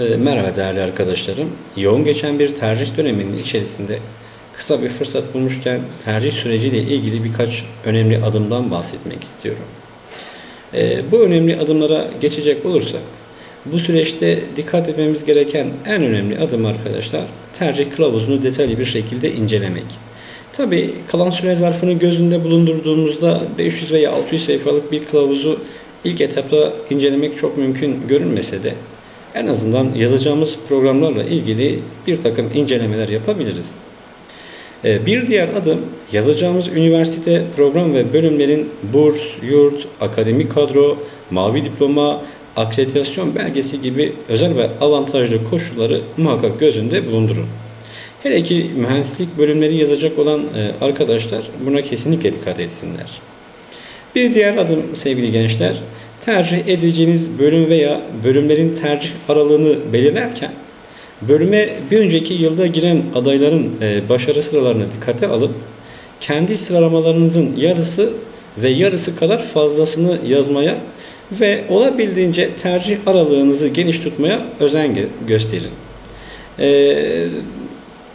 E, Merhaba değerli arkadaşlarım. Yoğun geçen bir tercih döneminin içerisinde kısa bir fırsat bulmuşken tercih süreciyle ilgili birkaç önemli adımdan bahsetmek istiyorum. E, Bu önemli adımlara geçecek olursak, bu süreçte dikkat etmemiz gereken en önemli adım arkadaşlar, tercih kılavuzunu detaylı bir şekilde incelemek. Tabi kalan süre zarfını gözünde bulundurduğumuzda 500 veya 600 sayfalık bir kılavuzu ilk etapta incelemek çok mümkün görünmese de en azından yazacağımız programlarla ilgili bir takım incelemeler yapabiliriz. Ee, Bir diğer adım yazacağımız üniversite program ve bölümlerin burs, yurt, akademik kadro, mavi diploma, akreditasyon belgesi gibi özel ve avantajlı koşulları muhakkak gözünde bulundurun. Hele ki mühendislik bölümleri yazacak olan e, arkadaşlar buna kesinlikle dikkat etsinler. Bir diğer adım sevgili gençler, tercih edeceğiniz bölüm veya bölümlerin tercih aralığını belirlerken bölüme bir önceki yılda giren adayların e, başarı sıralarını dikkate alıp kendi sıralamalarınızın yarısı ve yarısı kadar fazlasını yazmaya ve olabildiğince tercih aralığınızı geniş tutmaya özen gö- gösterin. Ee,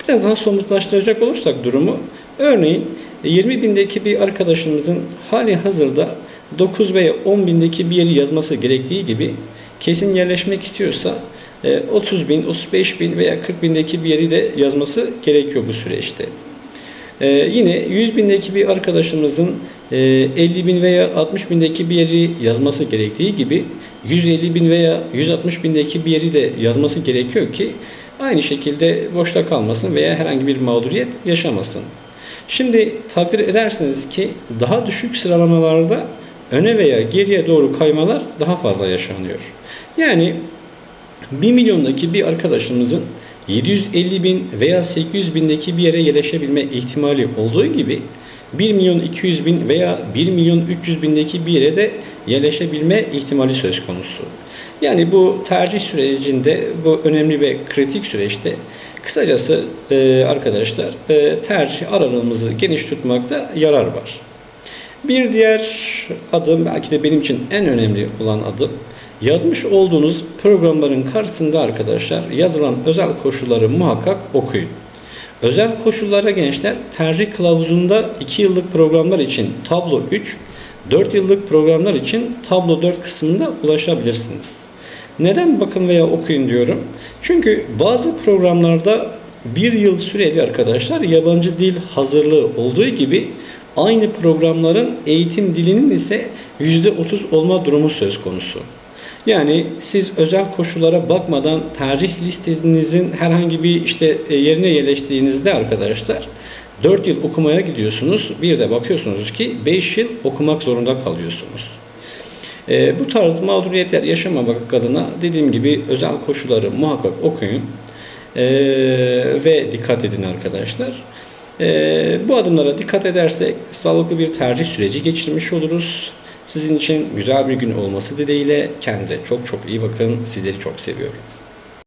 biraz daha somutlaştıracak olursak durumu, örneğin 20 bindeki bir arkadaşımızın hali hazırda 9 veya 10 bindeki bir yeri yazması gerektiği gibi kesin yerleşmek istiyorsa e, 30 bin, 35 bin veya 40 bindeki bir yeri de yazması gerekiyor bu süreçte. Ee, yine 100 bindeki bir arkadaşımızın e, 50 bin veya 60 bindeki bir yeri yazması gerektiği gibi 150 bin veya 160 bindeki bir yeri de yazması gerekiyor ki aynı şekilde boşta kalmasın veya herhangi bir mağduriyet yaşamasın. Şimdi takdir edersiniz ki daha düşük sıralamalarda öne veya geriye doğru kaymalar daha fazla yaşanıyor. Yani 1 milyondaki bir arkadaşımızın 750 bin veya 800 bindeki bir yere yerleşebilme ihtimali olduğu gibi 1 milyon 200 bin veya 1 milyon 300 bindeki bir yere de yerleşebilme ihtimali söz konusu. Yani bu tercih sürecinde bu önemli ve kritik süreçte kısacası arkadaşlar tercih aralığımızı geniş tutmakta yarar var. Bir diğer adım belki de benim için en önemli olan adım yazmış olduğunuz programların karşısında arkadaşlar yazılan özel koşulları muhakkak okuyun. Özel koşullara gençler tercih kılavuzunda 2 yıllık programlar için tablo 3, 4 yıllık programlar için tablo 4 kısmında ulaşabilirsiniz. Neden bakın veya okuyun diyorum? Çünkü bazı programlarda bir yıl süreli arkadaşlar yabancı dil hazırlığı olduğu gibi aynı programların eğitim dilinin ise %30 olma durumu söz konusu. Yani siz özel koşullara bakmadan tercih listenizin herhangi bir işte e, yerine yerleştiğinizde arkadaşlar 4 yıl okumaya gidiyorsunuz. Bir de bakıyorsunuz ki 5 yıl okumak zorunda kalıyorsunuz. E, bu tarz mağduriyetler yaşamamak adına dediğim gibi özel koşulları muhakkak okuyun e, ve dikkat edin arkadaşlar. E, bu adımlara dikkat edersek sağlıklı bir tercih süreci geçirmiş oluruz. Sizin için güzel bir gün olması dileğiyle kendinize çok çok iyi bakın. Sizleri çok seviyorum.